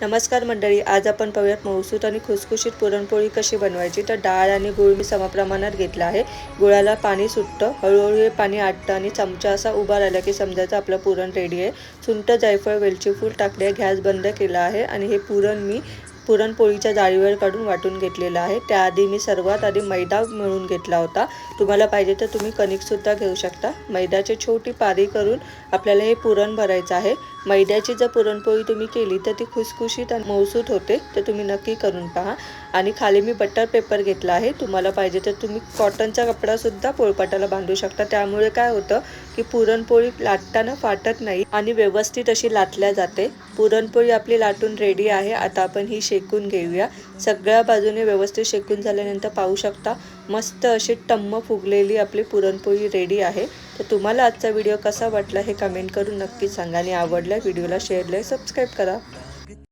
नमस्कार मंडळी आज आपण पाहूयात मौसूत आणि खुसखुशीत पुरणपोळी कशी बनवायची? तर डाळ आणि गुळ मी समप्रमाणात घेतला आहे. गुळाला पाणी सुटतं. हळूहळू हे पाणी आटतं आणि चमचा असा उभा राहिला की समजायचं आपलं पुरण रेडी आहे. सुंट जायफळ वेलची फूल टाकले गॅस बंद केला आहे आणि हे पुरण मी पुरणपोळीच्या जाळीवर काढून वाटून घेतलेलं आहे. त्याआधी मी सर्वात आधी मैदा मिळून घेतला होता. तुम्हाला पाहिजे तर तुम्ही कणिकसुद्धा घेऊ शकता. मैद्याची छोटी पारी करून आपल्याला हे पुरण भरायचं आहे. मैद्याची जर पुरणपोळी तुम्ही केली तर ती खुसखुशीत आणि मौसूत होते. तर तुम्ही नक्की करून पहा. आणि खाली मी बटर पेपर घेतला आहे. तुम्हाला पाहिजे तर तुम्ही कॉटनचा कपडासुद्धा पोळपाटाला बांधू शकता. त्यामुळे काय होतं की पुरणपोळी लाटताना फाटत नाही आणि व्यवस्थित अशी लाटल्या जाते. पुरणपोळी आपली लाटून रेडी आहे. आता आपण ही शे शेकून घेऊया. सगळ्या बाजूने व्यवस्थित शेकून झाल्यानंतर पाहू शकता मस्त अशी टम्म फुगलेली आपली पुरणपोळी रेडी आहे. तर तुम्हाला आजचा व्हिडिओ कसा वाटला हे कमेंट करून नक्की सांगा आणि आवडल्या व्हिडिओला शेअर सबस्क्राईब करा.